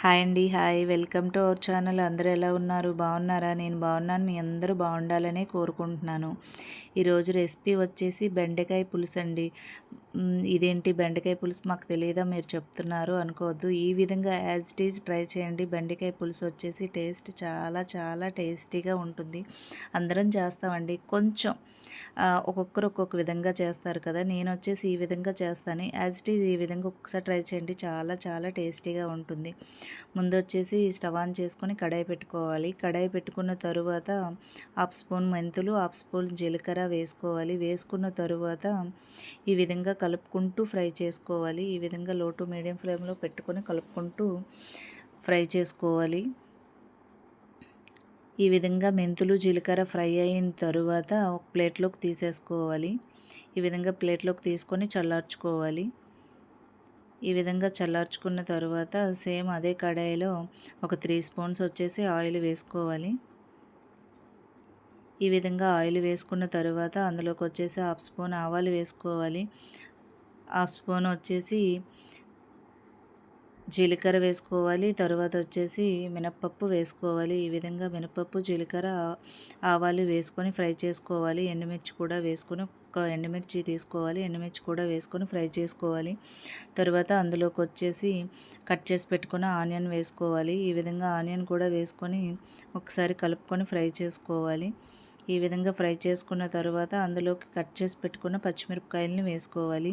Hi అండి hi. Welcome to our channel. అందరూ ఎలా ఉన్నారు? బాగున్నారా? నేను బాగున్నాను. మీ అందరూ బాగుండాలని కోరుకుంటున్నాను. ఈరోజు రెసిపీ వచ్చేసి బెండకాయ పులుసు అండి. ఇదేంటి బెండకాయ పులుసు మాకు తెలియదా? మీరు చెప్తున్నారు అనుకోవద్దు. ఈ విధంగా యాజ్ ఇట్ ఈజ్ ట్రై చేయండి. బెండకాయ పులుసు వచ్చేసి టేస్ట్ చాలా చాలా టేస్టీగా ఉంటుంది. అందరం చేస్తామండి. కొంచెం ఒక్కొక్కరు ఒక్కొక్క విధంగా చేస్తారు కదా. నేను వచ్చేసి ఈ విధంగా చేస్తాను. యాజ్ ఇట్ ఈజ్ ఈ విధంగా ఒక్కసారి ట్రై చేయండి. చాలా చాలా టేస్టీగా ఉంటుంది. ముందు వచ్చేసి స్టవ్ ఆన్ చేసుకొని కడాయి పెట్టుకోవాలి. కడాయి పెట్టుకున్న తరువాత హాఫ్ స్పూన్ మెంతులు హాఫ్ స్పూన్ జీలకర్ర వేసుకోవాలి. వేసుకున్న తరువాత ఈ విధంగా కలుపుకుంటూ ఫ్రై చేసుకోవాలి. ఈ విధంగా లో టు మీడియం ఫ్లేమ్లో పెట్టుకొని కలుపుకుంటూ ఫ్రై చేసుకోవాలి. ఈ విధంగా మెంతులు జీలకర్ర ఫ్రై అయిన తరువాత ఒక ప్లేట్లోకి తీసేసుకోవాలి. ఈ విధంగా ప్లేట్లోకి తీసుకొని చల్లార్చుకోవాలి. ఈ విధంగా చల్లార్చుకున్న తర్వాత సేమ్ అదే కడాయిలో ఒక త్రీ స్పూన్స్ వచ్చేసి ఆయిల్ వేసుకోవాలి. ఈ విధంగా ఆయిల్ వేసుకున్న తర్వాత అందులోకి వచ్చేసి హాఫ్ స్పూన్ ఆవాలు వేసుకోవాలి. హాఫ్ స్పూన్ వచ్చేసి జీలకర్ర వేసుకోవాలి. తర్వాత వచ్చేసి మినప్పప్పు వేసుకోవాలి. ఈ విధంగా మినపప్పు జీలకర్ర ఆవాలు వేసుకొని ఫ్రై చేసుకోవాలి. ఎండుమిర్చి కూడా వేసుకొని ఒక ఎండుమిర్చి తీసుకోవాలి. ఎండుమిర్చి కూడా వేసుకొని ఫ్రై చేసుకోవాలి. తర్వాత అందులోకి వచ్చేసి కట్ చేసి పెట్టుకున్న ఆనియన్ వేసుకోవాలి. ఈ విధంగా ఆనియన్ కూడా వేసుకొని ఒకసారి కలుపుకొని ఫ్రై చేసుకోవాలి. ఈ విధంగా ఫ్రై చేసుకున్న తర్వాత అందులోకి కట్ చేసి పెట్టుకున్న పచ్చిమిరపకాయలని వేసుకోవాలి.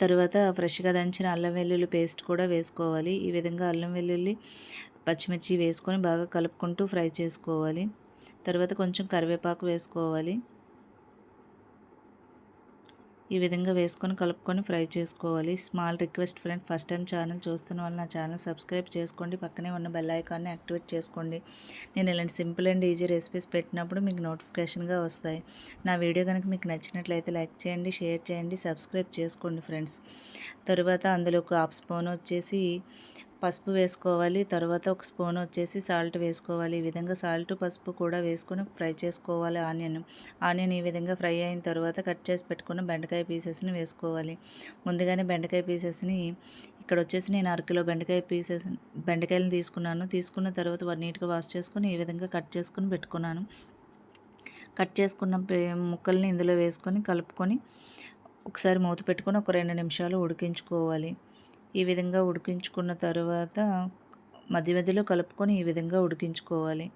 తర్వాత ఫ్రెష్గా దంచిన అల్లం వెల్లుల్లి పేస్ట్ కూడా వేసుకోవాలి. ఈ విధంగా అల్లం వెల్లుల్లి పచ్చిమిర్చి వేసుకొని బాగా కలుపుకుంటూ ఫ్రై చేసుకోవాలి. తర్వాత కొంచెం కరివేపాకు వేసుకోవాలి. ఈ విధంగా వేసుకొని కలుపుకొని ఫ్రై చేసుకోవాలి. Small request friend first time channel చూస్తున్న వాళ్ళు నా ఛానల్ సబ్స్క్రైబ్ చేసుకోండి. పక్కనే ఉన్న బెల్ ఐకాన్ని యాక్టివేట్ చేసుకోండి. నేను ఇలాంటి సింపుల్ అండ్ ఈజీ రెసిపీస్ పెట్టినప్పుడు మీకు నోటిఫికేషన్గా వస్తాయి. నా వీడియో కనుక మీకు నచ్చినట్లయితే లైక్ చేయండి షేర్ చేయండి సబ్స్క్రైబ్ చేసుకోండి ఫ్రెండ్స్. తర్వాత అందులో ఒక హాఫ్ స్పూన్ వచ్చేసి పసుపు వేసుకోవాలి. తర్వాత ఒక స్పూన్ వచ్చేసి సాల్ట్ వేసుకోవాలి. ఈ విధంగా సాల్ట్ పసుపు కూడా వేసుకొని ఫ్రై చేసుకోవాలి. ఆనియన్ ఆనియన్ ఈ విధంగా ఫ్రై అయిన తర్వాత కట్ చేసి పెట్టుకున్న బెండకాయ పీసెస్ని వేసుకోవాలి. ముందుగానే బెండకాయ పీసెస్ని ఇక్కడ వచ్చేసి నేను అరకిలో బెండకాయ పీసెస్ బెండకాయలను తీసుకున్నాను. తీసుకున్న తర్వాత నీట్గా వాష్ చేసుకొని ఈ విధంగా కట్ చేసుకుని పెట్టుకున్నాను. కట్ చేసుకున్న ముక్కల్ని ఇందులో వేసుకొని కలుపుకొని ఒకసారి మూత పెట్టుకొని ఒక రెండు నిమిషాలు ఉడికించుకోవాలి. ఈ విధంగా ఉడికించుకున్న తర్వాత మధ్య మధ్యలో కలుపుకొని ఈ విధంగా ఉడికించుకోవాలి.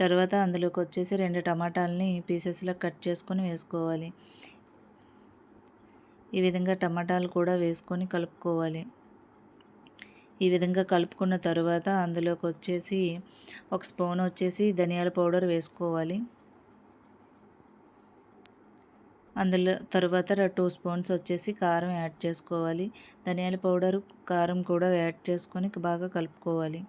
తర్వాత అందులోకి వచ్చేసి రెండు టమాటాలని పీసెస్లో కట్ చేసుకొని వేసుకోవాలి. ఈ విధంగా టమాటాలు కూడా వేసుకొని కలుపుకోవాలి. ఈ విధంగా కలుపుకున్న తర్వాత అందులోకి వచ్చేసి ఒక స్పూన్ వచ్చేసి ధనియాల పౌడర్ వేసుకోవాలి. అందులో తర్వాత టూ స్పూన్స్ వచ్చేసి కారం యాడ్ చేసుకోవాలి. ధనియాల పౌడర్ కారం కూడా యాడ్ చేసుకొని బాగా కలుపుకోవాలి.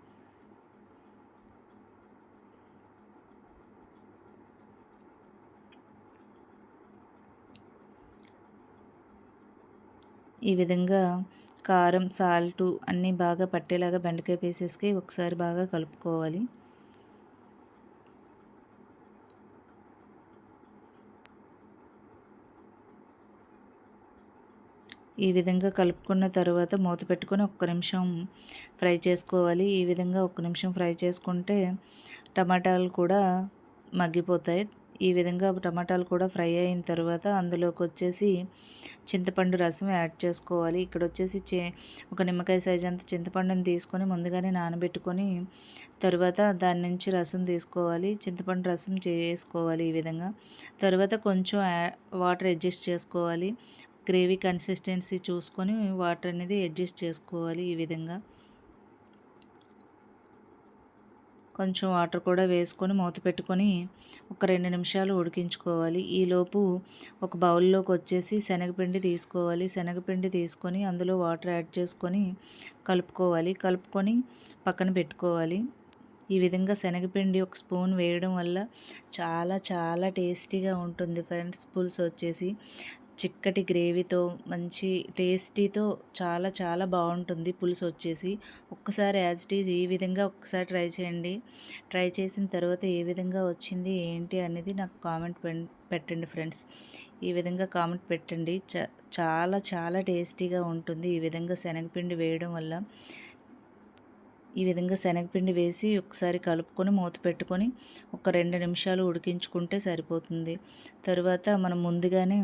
ఈ విధంగా కారం సాల్టు అన్నీ బాగా పట్టేలాగా బెండకాయ పీసెస్కి ఒకసారి బాగా కలుపుకోవాలి. ఈ విధంగా కలుపుకున్న తర్వాత మూత పెట్టుకొని ఒక్క నిమిషం ఫ్రై చేసుకోవాలి. ఈ విధంగా ఒక్క నిమిషం ఫ్రై చేసుకుంటే టమాటాలు కూడా మగ్గిపోతాయి. ఈ విధంగా టమాటాలు కూడా ఫ్రై అయిన తర్వాత అందులోకి వచ్చేసి చింతపండు రసం యాడ్ చేసుకోవాలి. ఇక్కడ వచ్చేసి చే ఒక నిమ్మకాయ సైజ్ అంత చింతపండుని తీసుకొని ముందుగానే నానబెట్టుకొని తర్వాత దాని నుంచి రసం తీసుకోవాలి. చింతపండు రసం చేసుకోవాలి ఈ విధంగా. తర్వాత కొంచెం వాటర్ అడ్జస్ట్ చేసుకోవాలి. గ్రేవీ కన్సిస్టెన్సీ చూసుకొని వాటర్ అనేది అడ్జస్ట్ చేసుకోవాలి ఈ విధంగా. కొంచెం వాటర్ కూడా వేసుకొని మూత పెట్టుకొని ఒక రెండు నిమిషాలు ఉడికించుకోవాలి. ఈలోపు ఒక బౌల్లోకి వచ్చేసి శనగపిండి తీసుకోవాలి. శనగపిండి తీసుకొని అందులో వాటర్ యాడ్ చేసుకొని కలుపుకోవాలి. కలుపుకొని పక్కన పెట్టుకోవాలి. ఈ విధంగా శనగపిండి ఒక స్పూన్ వేయడం వల్ల చాలా చాలా టేస్టీగా ఉంటుంది ఫ్రెండ్స్. పులుసు వచ్చేసి చిక్కటి గ్రేవీతో మంచి టేస్టీతో చాలా చాలా బాగుంటుంది పులుసు వచ్చేసి. ఒక్కసారి యాజ్ ఇట్ ఈజ్ ఈ విధంగా ఒక్కసారి ట్రై చేయండి. ట్రై చేసిన తర్వాత ఏ విధంగా వచ్చింది ఏంటి అనేది నాకు కామెంట్ పెట్టండి ఫ్రెండ్స్. ఈ విధంగా కామెంట్ పెట్టండి. చ చాలా చాలా టేస్టీగా ఉంటుంది ఈ విధంగా శనగపిండి వేయడం వల్ల. ఈ విధంగా శనగపిండి వేసి ఒకసారి కలుపుకొని మూత పెట్టుకొని ఒక రెండు నిమిషాలు ఉడికించుకుంటే సరిపోతుంది. తరువాత మనం ముందుగానే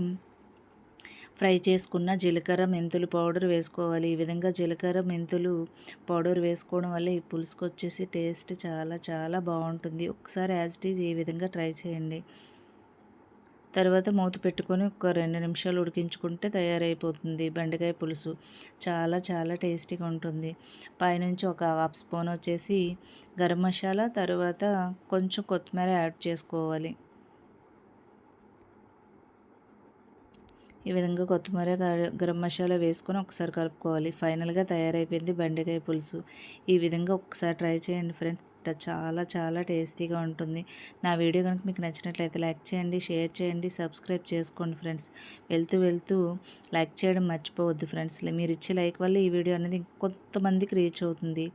ఫ్రై చేసుకున్న జీలకర్ర మెంతులు పౌడర్ వేసుకోవాలి. ఈ విధంగా జీలకర్ర మెంతులు పౌడర్ వేసుకోవడం వల్ల ఈ పులుసుకు వచ్చేసి టేస్ట్ చాలా చాలా బాగుంటుంది. ఒకసారి యాజ్ ఇట్ ఈజ్ ఈ విధంగా ట్రై చేయండి. తర్వాత మూత పెట్టుకొని ఒక రెండు నిమిషాలు ఉడికించుకుంటే తయారైపోతుంది బెండకాయ పులుసు. చాలా చాలా టేస్టీగా ఉంటుంది. పైనుంచి ఒక హాఫ్ స్పూన్ వచ్చేసి గరం మసాలా తర్వాత కొంచెం కొత్తిమీర యాడ్ చేసుకోవాలి. ఈ విధంగా కొత్తిమీర గరం మసాలా వేసుకొని ఒకసారి కలుపుకోవాలి. ఫైనల్గా తయారైపోయింది బెండకాయ పులుసు. ఈ విధంగా ఒకసారి ట్రై చేయండి ఫ్రెండ్స్. చాలా చాలా టేస్టీగా ఉంటుంది. నా వీడియో కనుక మీకు నచ్చినట్లయితే లైక్ చేయండి షేర్ చేయండి సబ్స్క్రైబ్ చేసుకోండి ఫ్రెండ్స్. వెళ్తూ వెళ్తూ లైక్ చేయడం మర్చిపోవద్దు ఫ్రెండ్స్. మీరు ఇచ్చే లైక్ వల్ల ఈ వీడియో అనేది కొంతమందికి రీచ్ అవుతుంది.